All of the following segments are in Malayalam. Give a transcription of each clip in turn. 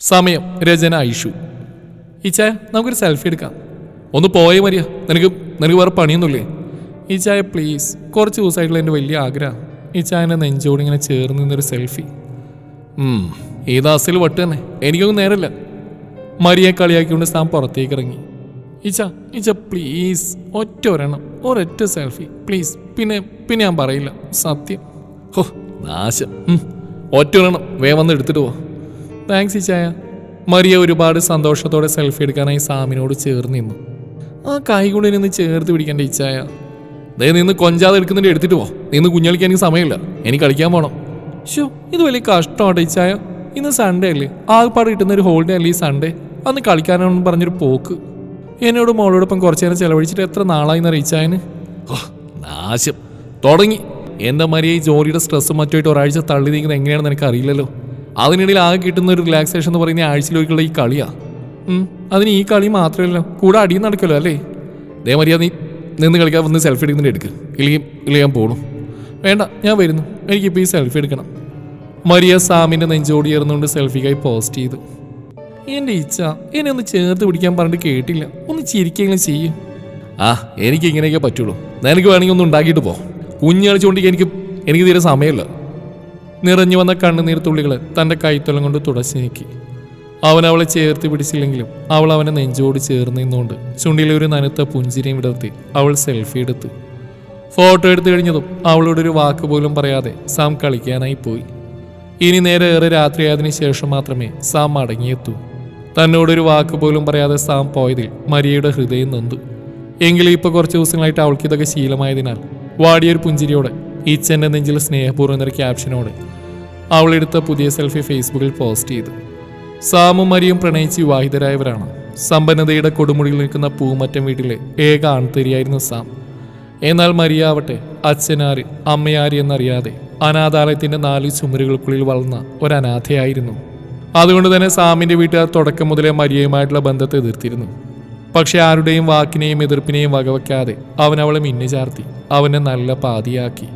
സമയം രചന ഐഷു. ഈച്ചായ നമുക്കൊരു സെൽഫി എടുക്കാം. ഒന്ന് പോയേ മരിയ. നിനക്ക് നിനക്ക് വേറെ പണിയൊന്നുമില്ലേ? ഈച്ചായ പ്ലീസ് കുറച്ച് ദിവസമായിട്ടുള്ള എന്റെ വലിയ ആഗ്രഹം. ഈച്ചായന്റെ നെഞ്ചോട് ഇങ്ങനെ ചേർന്ന് നിന്നൊരു സെൽഫി. ഈ ദാസിൽ വട്ട് തന്നെ. എനിക്കൊന്നും നേരമില്ല മരിയെ കളിയാക്കിക്കൊണ്ട് സാം പുറത്തേക്ക് ഇറങ്ങി ഈച്ച ഈച്ച പ്ലീസ് ഒറ്റ ഒരെണ്ണം ഒരൊറ്റ സെൽഫി. പ്ലീസ് പിന്നെ പിന്നെ ഞാൻ പറയില്ല. സത്യം. ഹോ നാശം. ഒറ്റ ഒരെണ്ണം വേ വന്ന് എടുത്തിട്ട് പോ. താങ്ക്സ് ഇച്ചായ മറിയ ഒരുപാട് സന്തോഷത്തോടെ സെൽഫി എടുക്കാനായി സാമിനോട് ചേർന്ന് നിന്നു. ആ കൈ കൊണ്ട് നിന്ന് ചേർത്ത് പിടിക്കേണ്ട ഇച്ചായ ദേ നിന്ന് കൊഞ്ചാതെ എടുക്കുന്നുണ്ട് എടുത്തിട്ട് പോ. നിന്ന് കുഞ്ഞളിക്കാൻ എനിക്ക് സമയമില്ല. എനിക്ക് കളിക്കാൻ പോണം. ഷോ ഇത് വലിയ കഷ്ടമാണ് ഇച്ചായ ഇന്ന് സൺഡേ അല്ലേ? ആകെപ്പാട് കിട്ടുന്ന ഒരു ഹോളിഡേ അല്ലേ ഈ സൺഡേ അന്ന് കളിക്കാനാണെന്ന് പറഞ്ഞൊരു പോക്ക്. എന്നോട് മോളോടൊപ്പം കുറച്ച് നേരം ചെലവഴിച്ചിട്ട് എത്ര നാളായി എന്നറിയിച്ചായന് നാശം. തുടങ്ങി. എന്താ മരിയ ഈ ജോലിയുടെ സ്ട്രെസ്സും മറ്റുമായിട്ട് ഒരാഴ്ച തള്ളി നീങ്ങുന്നത് എങ്ങനെയാണെന്ന് എനിക്ക് അറിയില്ലല്ലോ അതിനിടയിൽ ആകെ കിട്ടുന്ന ഒരു റിലാക്സേഷൻ എന്ന് പറയുന്ന ആഴ്ചയിലേക്കുള്ള ഈ കളിയാ. അതിന് ഈ കളി മാത്രമല്ല കൂടെ അടിയും നടക്കല്ലോ അല്ലേ? ദേ മരിയ നീ നിന്ന് കളിക്കാൻ വന്ന് സെൽഫി എടുക്കുന്നതിന്റെ എടുക്ക്. ഇല്ലെങ്കിൽ ഇല്ലെങ്കിൽ ഞാൻ പോകണം വേണ്ട ഞാൻ വരുന്നു. എനിക്കിപ്പോൾ ഈ സെൽഫി എടുക്കണം. മരിയ സാമിന്റെ നെഞ്ചോടി ചേർന്നുകൊണ്ട് സെൽഫിക്കായി പോസ്റ്റ് ചെയ്തു. എന്റെ ഇച്ഛ എന്നെ ഒന്ന് ചേർത്ത് പിടിക്കാൻ പറഞ്ഞിട്ട് കേട്ടില്ല. ഒന്ന് ചിരിക്കെങ്കിലും ചെയ്യും. ആ എനിക്ക് ഇങ്ങനെയൊക്കെ പറ്റുള്ളൂ. നിനക്ക് വേണമെങ്കിൽ ഒന്ന് ഉണ്ടാക്കിയിട്ട് പോ. കുഞ്ഞ് കളിച്ചുകൊണ്ടിരിക്കുക എനിക്ക് എനിക്ക് തീരെ സമയമില്ല. നിറഞ്ഞു വന്ന കണ്ണുനീർ തുള്ളികൾ തന്റെ കൈത്തൊലം കൊണ്ട് തുടച്ചു നീക്കി. അവൻ അവളെ ചേർത്ത് പിടിച്ചില്ലെങ്കിലും അവൾ അവനെ നെഞ്ചോട് ചേർന്ന് നിന്നുകൊണ്ട് ചുണ്ടിലെ ഒരു നനുത്ത പുഞ്ചിരിയും വിടർത്തി അവൾ സെൽഫി എടുത്തു. ഫോട്ടോ എടുത്തു കഴിഞ്ഞതും അവളോട് ഒരു വാക്ക് പോലും പറയാതെ സാം കളിക്കാനായി പോയി. ഇനി നേരെ ഏറെ രാത്രിയായതിനു ശേഷം മാത്രമേ സാം മടങ്ങിയെത്തൂ. തന്നോടൊരു വാക്ക് പോലും പറയാതെ സാം പോയതിൽ മരിയയുടെ ഹൃദയം നൊന്തു. എങ്കിലും ഇപ്പോൾ കുറച്ച് ദിവസങ്ങളായിട്ട് അവൾക്ക് ഇതൊക്കെ ശീലമായതിനാൽ വാടിയൊരു പുഞ്ചിരിയോട് ഈച്ചന്റെ നെഞ്ചിൽ സ്നേഹപൂർവം എന്നൊരു ക്യാപ്ഷനോടെ അവളെടുത്ത പുതിയ സെൽഫി ഫേസ്ബുക്കിൽ പോസ്റ്റ് ചെയ്തു. സാമും മരിയും പ്രണയിച്ച് വിവാഹിതരായവരാണ്. സമ്പന്നതയുടെ കൊടുമുടിയിൽ നിൽക്കുന്ന പൂമറ്റം വീട്ടിലെ ഏക ആൺതരിയായിരുന്നു സാം. എന്നാൽ മരിയാവട്ടെ അച്ഛനാര് അമ്മയാര് എന്നറിയാതെ അനാഥാലയത്തിന്റെ നാല് ചുമരുകൾക്കുള്ളിൽ വളർന്ന ഒരു അനാഥയായിരുന്നു അതുകൊണ്ട് തന്നെ സാമിന്റെ വീട്ടുകാർ തുടക്കം മുതലേ മരിയയുമായിട്ടുള്ള ബന്ധത്തെ എതിർത്തിരുന്നു. പക്ഷെ ആരുടെയും വാക്കിനെയും എതിർപ്പിനെയും വകവയ്ക്കാതെ അവൻ അവളെ മിന്നു ചാർത്തി അവനെ നല്ല പാതിയാക്കി.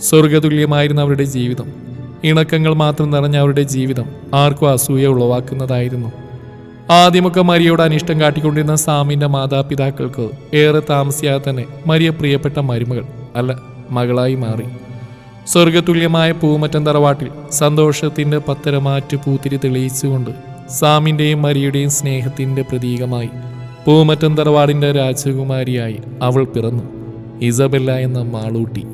സ്വർഗതുല്യമായിരുന്ന അവരുടെ ജീവിതം ഇണക്കങ്ങൾ മാത്രം നിറഞ്ഞ അവരുടെ ജീവിതം ആർക്കും അസൂയ ഉളവാക്കുന്നതായിരുന്നു. ആദ്യമൊക്കെ മരിയോട് അനിഷ്ടം കാട്ടിക്കൊണ്ടിരുന്ന സാമിന്റെ മാതാപിതാക്കൾക്ക് ഏറെ താമസിയാതെ തന്നെ മരിയ പ്രിയപ്പെട്ട മരുമകൾ അല്ല മകളായി മാറി. സ്വർഗതുല്യമായ പൂമറ്റം തറവാട്ടിൽ സന്തോഷത്തിന്റെ പത്തരമാറ്റു പൂത്തിരി തെളിയിച്ചുകൊണ്ട് സാമിന്റെയും മരിയുടെയും സ്നേഹത്തിന്റെ പ്രതീകമായി പൂമറ്റം തറവാടിന്റെ രാജകുമാരിയായി അവൾ പിറന്നു. ഇസബെല്ല എന്ന മാളൂട്ടി.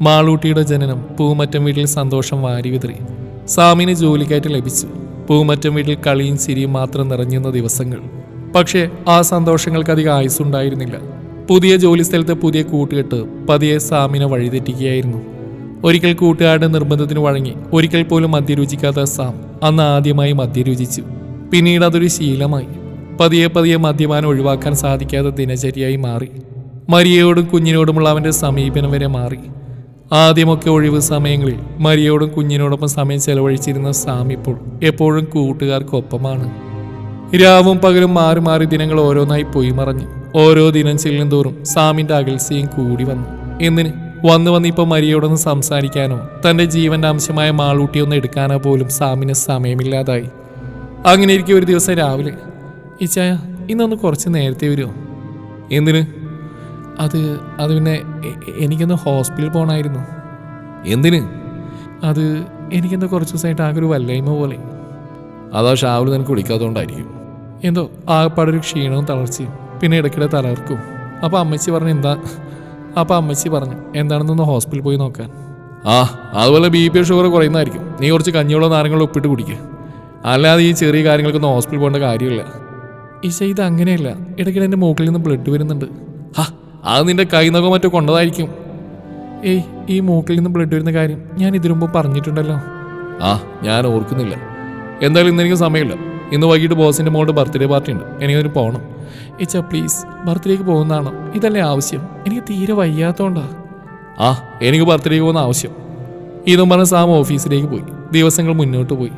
മാളൂട്ടിയുടെ ജനനം പൂമറ്റം വീട്ടിൽ സന്തോഷം വാരിവിതറി സാമിന് ജോലിക്കായിട്ട് ലഭിച്ചു. പൂമറ്റം വീട്ടിൽ കളിയും ചിരിയും മാത്രം നിറഞ്ഞിരുന്ന ദിവസങ്ങൾ. പക്ഷേ ആ സന്തോഷങ്ങൾക്ക് അധികം ആയുസ്സുണ്ടായിരുന്നില്ല. പുതിയ ജോലി സ്ഥലത്ത് പുതിയ കൂട്ടുകെട്ട് പതിയെ സാമിനെ വഴിതെറ്റിക്കുകയായിരുന്നു. ഒരിക്കൽ കൂട്ടുകാരുടെ നിർബന്ധത്തിന് വഴങ്ങി ഒരിക്കൽ പോലും മദ്യരുചിക്കാത്ത സാം അന്ന് ആദ്യമായി മദ്യരുചിച്ചു. പിന്നീട് അതൊരു ശീലമായി. പതിയെ പതിയെ മദ്യപാനം ഒഴിവാക്കാൻ സാധിക്കാത്ത ദിനചര്യയായി മാറി. മരിയയോടും കുഞ്ഞിനോടുമുള്ള അവന്റെ സമീപനം വരെ മാറി. ആദ്യമൊക്കെ ഒഴിവ് സമയങ്ങളിൽ മരിയോടും കുഞ്ഞിനോടൊപ്പം സമയം ചെലവഴിച്ചിരുന്ന സാം ഇപ്പോൾ എപ്പോഴും കൂട്ടുകാർക്കൊപ്പമാണ്. രാവും പകലും മാറി മാറി ദിനങ്ങൾ ഓരോന്നായി പോയി മറഞ്ഞു ഓരോ ദിനം ചെല്ലും തോറും സാമിന്റെ അകൽസ്യം കൂടി വന്നു. എന്നിന് വന്നു വന്ന് ഇപ്പൊ മരിയോടൊന്ന് സംസാരിക്കാനോ തന്റെ ജീവന്റെ അംശമായ മാളൂട്ടിയൊന്ന് എടുക്കാനോ പോലും സാമിന് സമയമില്ലാതായി. അങ്ങനെ ഇരിക്കും ഒരു ദിവസം രാവിലെ ഇച്ചായ ഇന്നൊന്ന് കുറച്ച് നേരത്തെ വരുമോ എന്തിന്? അത് അത് പിന്നെ എനിക്കൊന്ന് ഹോസ്പിറ്റലിൽ പോകണമായിരുന്നു എന്തിന്? അത് എനിക്കെന്തോ കുറച്ച് ദിവസമായിട്ട് ആകെ ഒരു വല്ലായ്മ പോലെ. അതാ ഷാവിൽ നിനക്ക് വിളിക്കാത്തതുകൊണ്ടായിരിക്കും എന്തോ ആകപ്പാടൊരു ക്ഷീണവും തളർച്ചയും പിന്നെ ഇടയ്ക്കിടെ തലർക്കും അപ്പോൾ അമ്മച്ചി പറഞ്ഞു എന്താ അപ്പോൾ അമ്മച്ചി പറഞ്ഞു എന്താണെന്നൊന്ന് ഹോസ്പിറ്റലിൽ പോയി നോക്കാൻ. ആ അതുപോലെ ബി പി ഷുഗർ കുറയുന്നതായിരിക്കും. നീ കുറച്ച് കഞ്ഞിയുള്ള നാരങ്ങളും ഒപ്പിട്ട് കുടിക്കുക അല്ലാതെ ഈ ചെറിയ കാര്യങ്ങൾക്കൊന്നും ഹോസ്പിറ്റലിൽ പോകേണ്ട കാര്യമില്ല. ഈശ ഇത് അങ്ങനെയല്ല ഇടയ്ക്കിടെ എന്റെ മൂക്കിൽ നിന്ന് ബ്ലഡ് വരുന്നുണ്ട്. അത് നിന്റെ കൈനകോ മറ്റോ കൊണ്ടതായിരിക്കും. ഏയ് ഈ മൂക്കിൽ നിന്ന് ബ്ലഡ് വരുന്ന കാര്യം ഞാൻ ഇതിനു പറഞ്ഞിട്ടുണ്ടല്ലോ. ആ ഞാൻ ഓർക്കുന്നില്ല. എന്തായാലും ഇന്ന് എനിക്ക് സമയമില്ല. ഇന്ന് വൈകിട്ട് ബോസിന്റെ മോളുടെ ബർത്ത്ഡേ പാർട്ടി ഉണ്ട്. എനിക്കതിന് പോകണം ഇച്ച പ്ലീസ് ബർത്ത്ഡേക്ക് പോകുന്നതാണോ. ഇതല്ലേ ആവശ്യം. എനിക്ക് തീരെ വയ്യാത്തോണ്ടാ. ആ എനിക്ക് ബർത്ത്ഡേക്ക് പോകുന്ന ആവശ്യം. ഇതും പറഞ്ഞ സാം ഓഫീസിലേക്ക് പോയി. ദിവസങ്ങൾ മുന്നോട്ട് പോയി.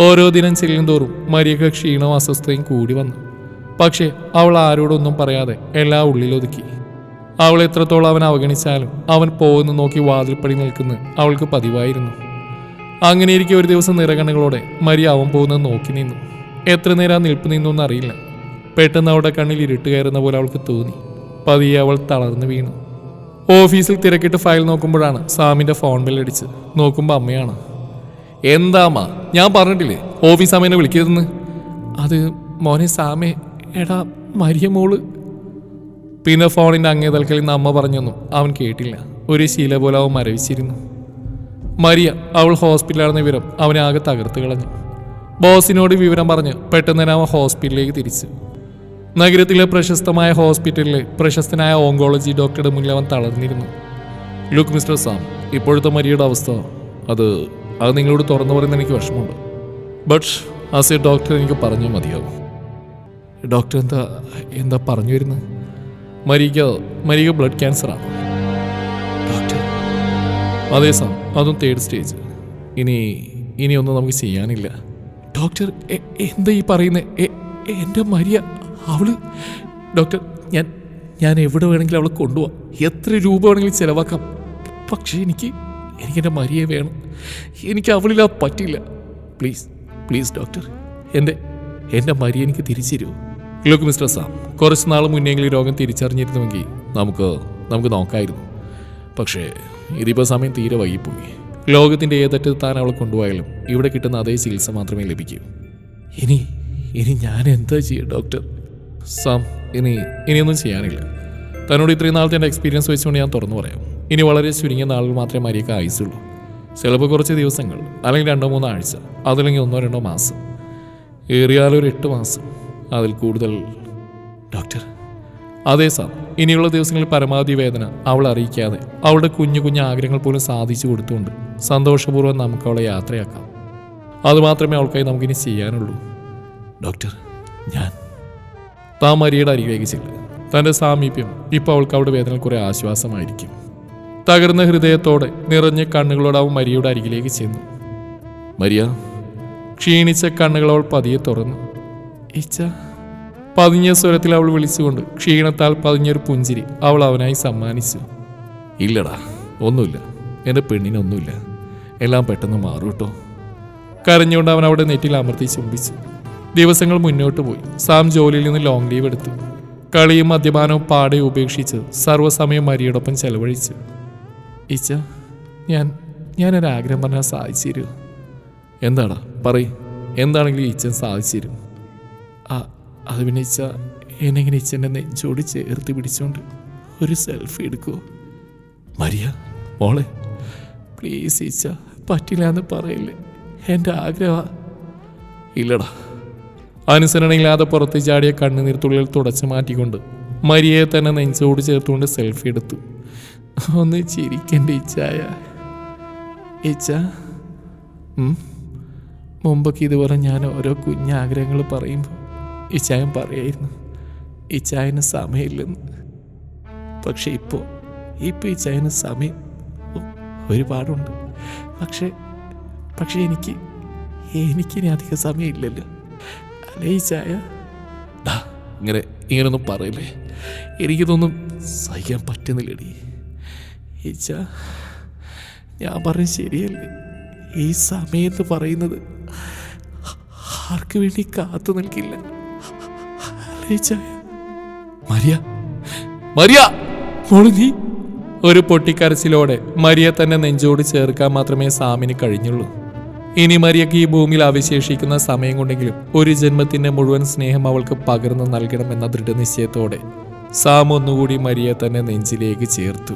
ഓരോ ദിനം ചെല്ലും തോറും മരിയൊക്കെ ക്ഷീണവും അസ്വസ്ഥയും കൂടി വന്നു. പക്ഷേ അവൾ ആരോടൊന്നും പറയാതെ എല്ലാ ഉള്ളിലൊതുക്കി അവൾ എത്രത്തോളം അവൻ അവഗണിച്ചാലും അവൻ പോകുന്ന നോക്കി വാതിൽപ്പടി നിൽക്കുന്നു. അവൾക്ക് പതിവായിരുന്നു. അങ്ങനെയിരിക്കെ ഒരു ദിവസം നിറകണ്ണുകളോടെ മരി അവൻ പോകുന്നത് നോക്കി നിന്നു. എത്ര നേരം നിൽപ്പ് നിന്നു എന്നറിയില്ല. പെട്ടെന്ന് അവളുടെ കണ്ണിൽ ഇരുട്ട് കയറുന്ന പോലെ അവൾക്ക് തോന്നി. പതിയെ അവൾ തളർന്നു വീണു. ഓഫീസിൽ തിരക്കിട്ട് ഫയൽ നോക്കുമ്പോഴാണ് സാമിന്റെ ഫോൺ ബില്ലടിച്ച് നോക്കുമ്പോൾ അമ്മയാണ്. എന്താ അമ്മ? ഞാൻ പറഞ്ഞിട്ടില്ലേ? ഓഫീസ് അമ്മേനെ വിളിക്കരുതെന്ന്? അത് മോനെ സാമേ. എടാ മരിയ മോൾ പിന്നെ ഫോണിന്റെ അങ്ങേ തൽക്കൽ നിന്ന് അമ്മ പറഞ്ഞൊന്നും അവൻ കേട്ടില്ല. ഒരു ശീല പോലെ അവൻ മരവിച്ചിരുന്നു. മരിയ അവൾ ഹോസ്പിറ്റലാണെന്ന വിവരം അവനെ ആകെ തകർത്ത് കളഞ്ഞു. ബോസിനോട് വിവരം പറഞ്ഞ് പെട്ടെന്ന് തന്നെ അവൻ ഹോസ്പിറ്റലിലേക്ക് തിരിച്ചു. നഗരത്തിലെ പ്രശസ്തമായ ഹോസ്പിറ്റലിലെ പ്രശസ്തനായ ഓങ്കോളജി ഡോക്ടറുടെ മുന്നിൽ അവൻ തളർന്നിരുന്നു. ലുക്ക് മിസ്റ്റർ സാം ഇപ്പോഴത്തെ മരിയുടെ അവസ്ഥ അത് അത് നിങ്ങളോട് തുറന്നു പറയുന്ന എനിക്ക് വിഷമമുണ്ട്. ബട്ട് ആസ് എ ഡോക്ടർ എനിക്ക് പറഞ്ഞു മതിയാവും. ഡോക്ടർ എന്താ എന്താ പറഞ്ഞു വരുന്നത്? മരിക മരിക ബ്ലഡ് ക്യാൻസറാണ് ഡോക്ടർ സാർ അതും തേർഡ് സ്റ്റേജ് ഇനി ഇനിയൊന്നും നമുക്ക് ചെയ്യാനില്ല. ഡോക്ടർ എന്താ ഈ പറയുന്നത് എന്റെ മരിയ അവൾ ഡോക്ടർ ഞാൻ ഞാൻ എവിടെ വേണമെങ്കിലും അവളെ കൊണ്ടുപോവാം. എത്ര രൂപ വേണമെങ്കിലും ചിലവാക്കാം. പക്ഷേ എനിക്ക് എനിക്ക് എന്റെ മരിയെ വേണം. എനിക്ക് അവളില്ലാ പറ്റില്ല. പ്ലീസ് പ്ലീസ് ഡോക്ടർ എന്റെ എന്റെ മരിയ എനിക്ക് തിരിച്ചു തരുമോ ലുക്ക് മിസ്റ്റർ സാം കുറച്ച് നാൾ മുന്നേ ഈ രോഗം തിരിച്ചറിഞ്ഞിരുന്നുവെങ്കിൽ നമുക്ക് നമുക്ക് നോക്കായിരുന്നു. പക്ഷേ ഇതിപ്പോൾ സമയം തീരെ വൈകിപ്പോയി. ലോകത്തിന്റെ ഏതറ്റത്ത് താൻ അവളെ കൊണ്ടുപോയാലും ഇവിടെ കിട്ടുന്ന അതേ ചികിത്സ മാത്രമേ ലഭിക്കൂ. ഇനി ഇനി ഞാൻ എന്താ ചെയ്യുക ഡോക്ടർ? സാം ഇനി ഇനിയൊന്നും ചെയ്യാനില്ല. തന്നോട് ഇത്രയും നാളത്തെ എന്റെ എക്സ്പീരിയൻസ് വെച്ചുകൊണ്ട് ഞാൻ തുറന്നു പറയാം. ഇനി വളരെ ചുരുങ്ങിയ നാളുകൾ മാത്രമേ മരിയൊക്കെ ആയുസുള്ളൂ ചിലപ്പോൾ കുറച്ച് ദിവസങ്ങൾ അല്ലെങ്കിൽ രണ്ടോ മൂന്നോ ആഴ്ച അതല്ലെങ്കിൽ ഒന്നോ രണ്ടോ മാസം. ഏറിയാലൊരു എട്ട് മാസം. അതിൽ കൂടുതൽ ഡോക്ടർ. അതെ സാർ ഇനിയുള്ള ദിവസങ്ങളിൽ പരമാവധി വേദന അവൾ അറിയിക്കാതെ അവളുടെ കുഞ്ഞു കുഞ്ഞു ആഗ്രഹങ്ങൾ പോലും സാധിച്ചു കൊടുത്തുകൊണ്ട് സന്തോഷപൂർവം നമുക്ക് അവളെ യാത്രയാക്കാം. അതുമാത്രമേ അവൾക്കായി നമുക്കിനി ചെയ്യാനുള്ളൂ. ഡോക്ടർ ഞാൻ താൻ മരിയുടെ അരികിലേക്ക് തന്റെ സാമീപ്യം ഇപ്പോൾ അവൾക്ക് അവളുടെ വേദന കുറെ ആശ്വാസമായിരിക്കും. തകർന്ന ഹൃദയത്തോടെ നിറഞ്ഞ കണ്ണുകളോടെ അവൻ മരിയുടെ അരികിലേക്ക് ചെന്നു. മരിയ ക്ഷീണിച്ച കണ്ണുകൾ അവൾ പതിയെ തുറന്നു. ഇച്ച. പതിഞ്ഞ സ്വരത്തിൽ അവൾ വിളിച്ചുകൊണ്ട് ക്ഷീണത്താൽ പതിഞ്ഞൊരു പുഞ്ചിരി അവൾ അവനായി സമ്മാനിച്ചു. ഇല്ലടാ ഒന്നുമില്ല. എന്റെ പെണ്ണിനൊന്നുമില്ല എല്ലാം പെട്ടെന്ന് മാറും കേട്ടോ. കരഞ്ഞുകൊണ്ട് അവൻ അവിടെ നെറ്റിൽ അമർത്തി ചുംബിച്ചു. ദിവസങ്ങൾ മുന്നോട്ട് പോയി. സാം ജോലിയിൽ നിന്ന് ലോങ് ലീവ് എടുത്തു. കളിയും മദ്യപാനവും പാടെ ഉപേക്ഷിച്ച് സർവസമയം മരിയോടൊപ്പം ചെലവഴിച്ചു. ഇച്ച ഞാൻ ഞാനൊരാഗ്രഹം പറഞ്ഞാൽ സാധിച്ചു തരുമോ എന്താടാ? പറയും. എന്താണെങ്കിലും ഇച്ചൻ സാധിച്ചു തരും. ഇച്ച എന്നെങ്ങനെ ഇച്ചന്റെ നെഞ്ചോട് ചേർത്ത് പിടിച്ചോണ്ട് ഒരു സെൽഫി എടുക്കുമോ മരിയ മോളെ. പ്ലീസ് ഇച്ച പറ്റില്ല എന്ന് പറയില്ലേ. എന്റെ ആഗ്രഹ ഇല്ലടാ. അനുസരണയില്ലാതെ പുറത്ത് ചാടിയ കണ്ണുനീർത്തുള്ളിൽ തുടച്ചു മാറ്റിക്കൊണ്ട് മരിയയെ തന്നെ നെഞ്ചോട് ചേർത്തുകൊണ്ട് സെൽഫി എടുത്തു. ഒന്ന് ചിരിക്കന്റെ ഇച്ചായ ഇച്ച. മുമ്പൊക്കെ ഇതുപോലെ ഞാൻ ഓരോ കുഞ്ഞാഗ്രഹങ്ങൾ പറയുമ്പോൾ ഇച്ചായൻ പറയായിരുന്നു. ഇച്ചായന് സമയമില്ലെന്ന്. പക്ഷെ ഇപ്പോൾ ഇപ്പോൾ ഇച്ചായന് സമയം ഒരുപാടുണ്ട്. പക്ഷേ പക്ഷേ എനിക്ക് എനിക്കിനി അധികം സമയമില്ലല്ലോ. അല്ലേ ഇച്ചായ ഇങ്ങനെ ഇങ്ങനെയൊന്നും പറയില്ലേ. എനിക്കിതൊന്നും സഹിക്കാൻ പറ്റുന്നില്ലടി. ഇച്ച ഞാൻ പറഞ്ഞ ശരിയല്ലേ? ഈ സമയത്ത് പറയുന്നത് ആർക്കു വേണ്ടി കാത്തു നിൽക്കില്ല. Maria Maria! നീ? ഒരു പൊട്ടിക്കരച്ചിലോടെ മരിയ തന്നെ നെഞ്ചോട് ചേർക്കാൻ മാത്രമേ സാമിന് കഴിഞ്ഞുള്ളൂ. ഇനി മരിയക്ക് ഈ ഭൂമിയിൽ അവശേഷിക്കുന്ന സമയം കൊണ്ടെങ്കിലും ഒരു ജന്മത്തിന്റെ മുഴുവൻ സ്നേഹം അവൾക്ക് പകർന്നു നൽകണമെന്ന ദൃഢനിശ്ചയത്തോടെ സാം ഒന്നുകൂടി മരിയെ തന്നെ നെഞ്ചിലേക്ക് ചേർത്തു.